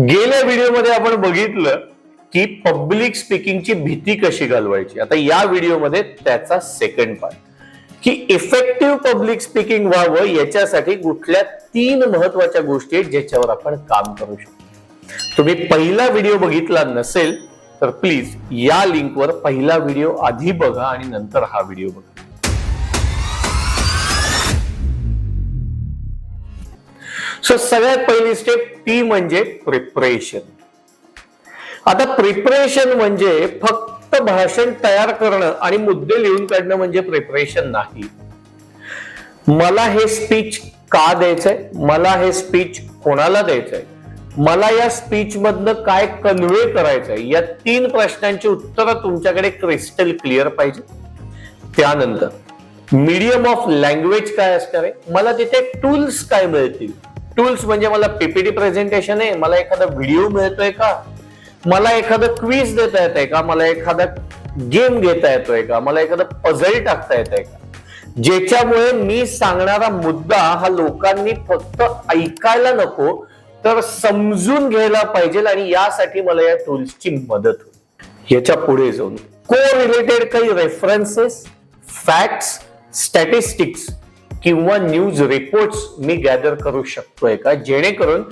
गेल्या व्हिडिओमध्ये आपण बघितलं की पब्लिक स्पीकिंगची भीती कशी घालवायची. आता या व्हिडिओमध्ये त्याचा सेकंड पार्ट की इफेक्टिव्ह पब्लिक स्पीकिंग व्हावं याच्यासाठी कुठल्या तीन महत्त्वाच्या गोष्टी आहेत ज्याच्यावर आपण काम करू शकतो. तुम्ही पहिला व्हिडिओ बघितला नसेल तर प्लीज या लिंकवर पहिला व्हिडिओ आधी बघा आणि नंतर हा व्हिडिओ बघा. सो सगळ्यात पहिली स्टेप ती म्हणजे प्रिपरेशन आता प्रिपरेशन म्हणजे फक्त भाषण तयार करणं आणि मुद्दे लिहून काढणं म्हणजे प्रिपरेशन नाही. मला हे स्पीच का द्यायचंय? मला हे स्पीच कोणाला द्यायचंय? मला या स्पीच मधनं काय कन्व्हे करायचंय? या तीन प्रश्नांची उत्तरं तुमच्याकडे क्रिस्टल क्लिअर पाहिजे. त्यानंतर मीडियम ऑफ लँग्वेज काय असणार आहे? मला तिथे टूल्स काय मिळतील? टूल्स म्हणजे मला पीपीटी प्रेझेंटेशन आहे मला एखादा व्हिडिओ मिळतोय का? मला एखादं क्वीज देता येत आहे का? मला एखादा गेम घेता येतोय का? मला एखादं पझल टाकता येत आहे का? ज्याच्यामुळे मी सांगणारा मुद्दा हा लोकांनी फक्त ऐकायला नको तर समजून घ्यायला पाहिजे आणि यासाठी मला या टूल्सची मदत होईल. याच्यापुढे जाऊन को रिलेटेड काही रेफरन्सेस फॅक्ट्स स्टॅटिस्टिक्स किंवा न्यूज रिपोर्ट्स मी गॅदर करू शकतोय का? जेणेकरून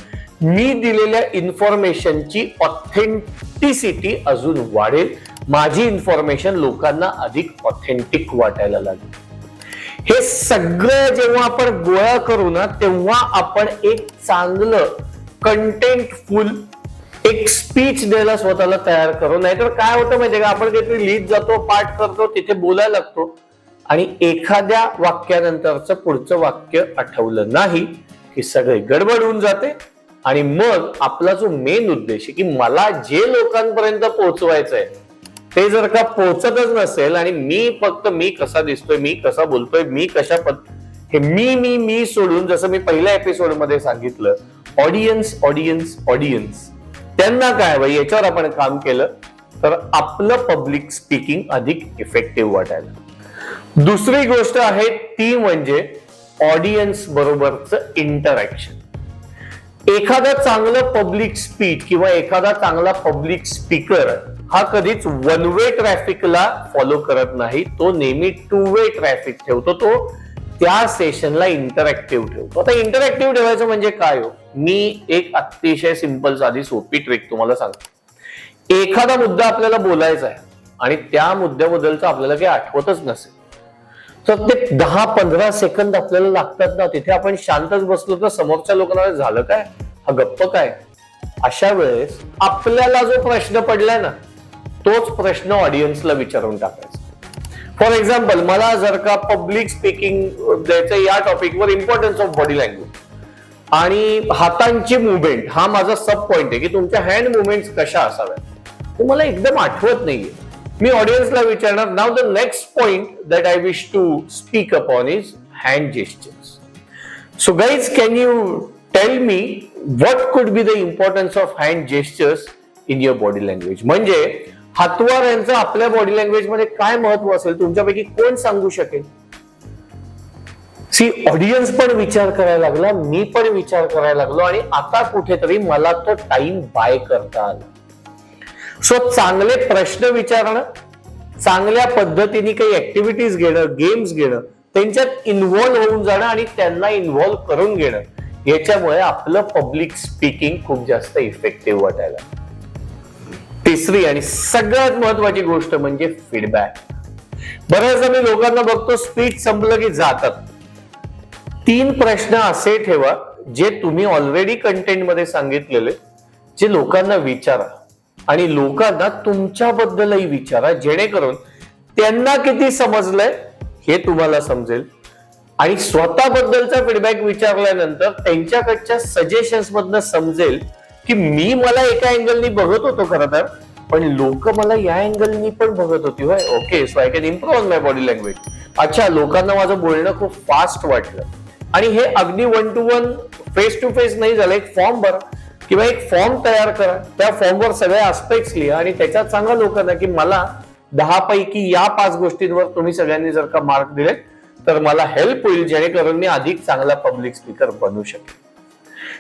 मी दिलेल्या इन्फॉर्मेशनची ऑथेंटिसिटी अजून वाढेल. माझी इन्फॉर्मेशन लोकांना अधिक ऑथेंटिक वाटायला लागेल. हे सगळं जेव्हा आपण गोळा करू ना तेव्हा आपण एक चांगलं कंटेंटफुल एक स्पीच द्यायला स्वतःला तयार करू. नाहीतर काय होतं माहितीये का? आपण काहीतरी लिहित जातो पाठ करतो तिथे बोलायला लागतो. आणि एखाद्या वाक्यानंतरचं पुढचं वाक्य आठवलं नाही की सगळे गडबड होऊन जाते. आणि मग आपला जो मेन उद्देश आहे की मला जे लोकांपर्यंत पोहोचवायचं आहे ते जर का पोहोचतच नसेल आणि मी फक्त मी कसा दिसतोय मी कसा बोलतोय मी कशा पद हे मी मी मी सोडून जसं मी पहिल्या एपिसोडमध्ये सांगितलं ऑडियन्स ऑडियन्स ऑडियन्स त्यांना काय बाई याच्यावर आपण काम केलं तर आपलं पब्लिक स्पीकिंग अधिक इफेक्टिव्ह वाटायला. दुसरी गोष्ट आहे ती म्हणजे ऑडियन्स बरोबरच इंटरॅक्शन एखादा चांगलं पब्लिक स्पीच किंवा एखादा चांगला पब्लिक स्पीकर हा कधीच वन वे ट्रॅफिकला फॉलो करत नाही. तो नेहमी टू वे ट्रॅफिक ठेवतो तो त्या सेशनला इंटरॅक्टिव्ह ठेवतो. आता इंटरॅक्टिव्ह ठेवायचं म्हणजे काय हो? मी एक अतिशय सिंपल साधी सोपी ट्रिक तुम्हाला सांगतो. एखादा मुद्दा आपल्याला बोलायचा आहे आणि त्या मुद्द्याबद्दलचं आपल्याला काही आठवतच नसेल. तर ते दहा पंधरा सेकंद आपल्याला लागतात ना तिथे आपण शांतच बसलो तर समोरच्या लोकांना झालं काय? हा गप्प काय? अशा वेळेस आपल्याला जो प्रश्न पडलाय ना तोच प्रश्न ऑडियन्सला विचारून टाकायचा. फॉर एक्झाम्पल मला जर का पब्लिक स्पीकिंग द्यायचं या टॉपिकवर इम्पॉर्टन्स ऑफ बॉडी लँग्वेज आणि हातांची मुवमेंट हा माझा सब पॉइंट आहे की तुमच्या हँड मुवमेंट कशा असाव्या ते मला एकदम आठवत नाहीये. मी ऑडियन्सला विचारणार now the next point that I wish to speak upon is hand gestures so guys can you tell me what could be the importance of hand gestures in your body language म्हणजे हातवार यांचं आपल्या body लँग्वेजमध्ये काय महत्त्व असेल? तुमच्यापैकी कोण सांगू शकेल? सी ऑडियन्स पण विचार करायला लागला मी पण विचार करायला लागलो आणि आता कुठेतरी मला तो टाइम बाय करता आला. सो चांगले प्रश्न विचारणं चांगल्या पद्धतीने काही ऍक्टिव्हिटीज घेणं गेम्स घेणं त्यांच्यात इन्व्हॉल्व्ह होऊन जाणं आणि त्यांना इन्व्हॉल्व्ह करून घेणं याच्यामुळे आपलं पब्लिक स्पीकिंग खूप जास्त इफेक्टिव्ह वाटायला. तिसरी आणि सगळ्यात महत्वाची गोष्ट म्हणजे फीडबॅक बऱ्याचदा मी लोकांना बघतो स्पीच संपलं की जातात. तीन प्रश्न असे ठेवा जे तुम्ही ऑलरेडी कंटेंटमध्ये सांगितलेले जे लोकांना विचारा. आणि लोकांना तुमच्याबद्दलही विचारा जेणेकरून त्यांना किती समजलंय हे तुम्हाला समजेल. आणि स्वतःबद्दलचा फीडबॅक विचारल्यानंतर त्यांच्याकडच्या सजेशन्स मधनं समजेल की मी मला एका अँगलनी बघत होतो खरं तर पण लोक मला या अँगलनी पण बघत होती. होय okay so I can improve my body language अच्छा लोकांना माझं बोलणं खूप फास्ट वाटलं. आणि हे अगदी one to one face to face नाही झालं एक फॉर्म भरा. किंवा एक फॉर्म तयार करा. त्या फॉर्मवर सगळे आस्पेक्ट्स लिहा आणि त्याच्यात सांगा लोकांना की मला दहा पैकी या पाच गोष्टींवर तुम्ही सगळ्यांनी जर का मार्क दिले तर मला हेल्प होईल जेणेकरून मी अधिक चांगला पब्लिक स्पीकर बनू शकेल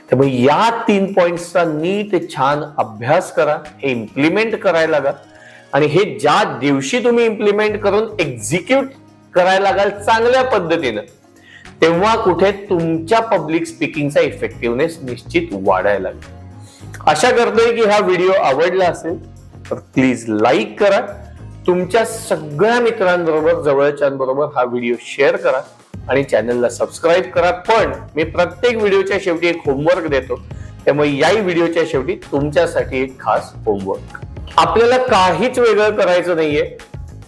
त्यामुळे या तीन पॉइंट्सचा नीट छान अभ्यास करा हे इम्प्लिमेंट करायला लागा. आणि हे ज्या दिवशी तुम्ही इम्प्लिमेंट करून एक्झिक्यूट करायला लागाल चांगल्या पद्धतीनं तेव्हा कुठे तुमच्या पब्लिक स्पीकिंगचा इफेक्टिव्हनेस निश्चित वाढायला लागेल. आशा करतोय की हा व्हिडिओ आवडला असेल तर प्लीज लाईक करा. तुमच्या सगळ्या मित्रांबरोबर जवळच्यांबरोबर हा व्हिडिओ शेअर करा आणि चॅनलला सबस्क्राईब करा. पण मी प्रत्येक व्हिडिओच्या शेवटी एक होमवर्क देतो. त्यामुळे याही व्हिडिओच्या शेवटी तुमच्यासाठी एक खास होमवर्क आपल्याला काहीच वेगळं करायचं नाहीये.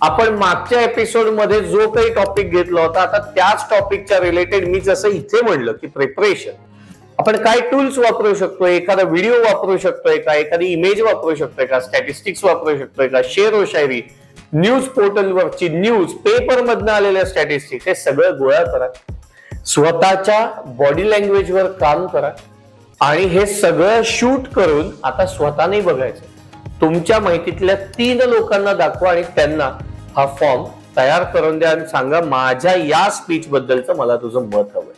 आपण मागच्या एपिसोडमध्ये जो काही टॉपिक घेतला होता आता त्याच टॉपिकच्या रिलेटेड मी जसं इथे म्हणलं की प्रिपरेशन आपण काय टूल्स वापरू शकतो? एखादा व्हिडिओ वापरू शकतोय का? एखादी इमेज वापरू शकतोय का? स्टॅटिस्टिक्स वापरू शकतोय का? शेअर व हो शायरी. न्यूज पोर्टलवरची न्यूज पेपर मधनं आलेल्या स्टॅटिस्टिक्स हे सगळं गोळा करा. स्वतःच्या बॉडी लँग्वेजवर काम करा. आणि हे सगळं शूट करून आता स्वतःने बघायचं. तुमच्या माहितीतल्या तीन लोकांना दाखवा आणि त्यांना हा फॉर्म तयार करून द्या आणि सांगा माझ्या या स्पीच बद्दलचं मला तुझं मत हवं.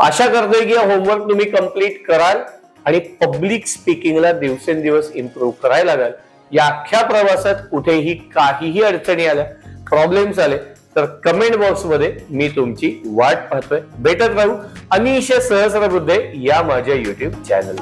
आशा करतोय की हा होमवर्क तुम्ही कंप्लीट कराल आणि पब्लिक स्पीकिंगला दिवसेंदिवस इम्प्रूव्ह करायला लागाल. या अख्ख्या प्रवासात कुठेही काहीही अडचणी आल्या प्रॉब्लेम्स आले तर कमेंट बॉक्समध्ये मी तुमची वाट पाहतोय. भेटत राहू अनिश सहस्रबुद्धे या माझ्या युट्यूब चॅनल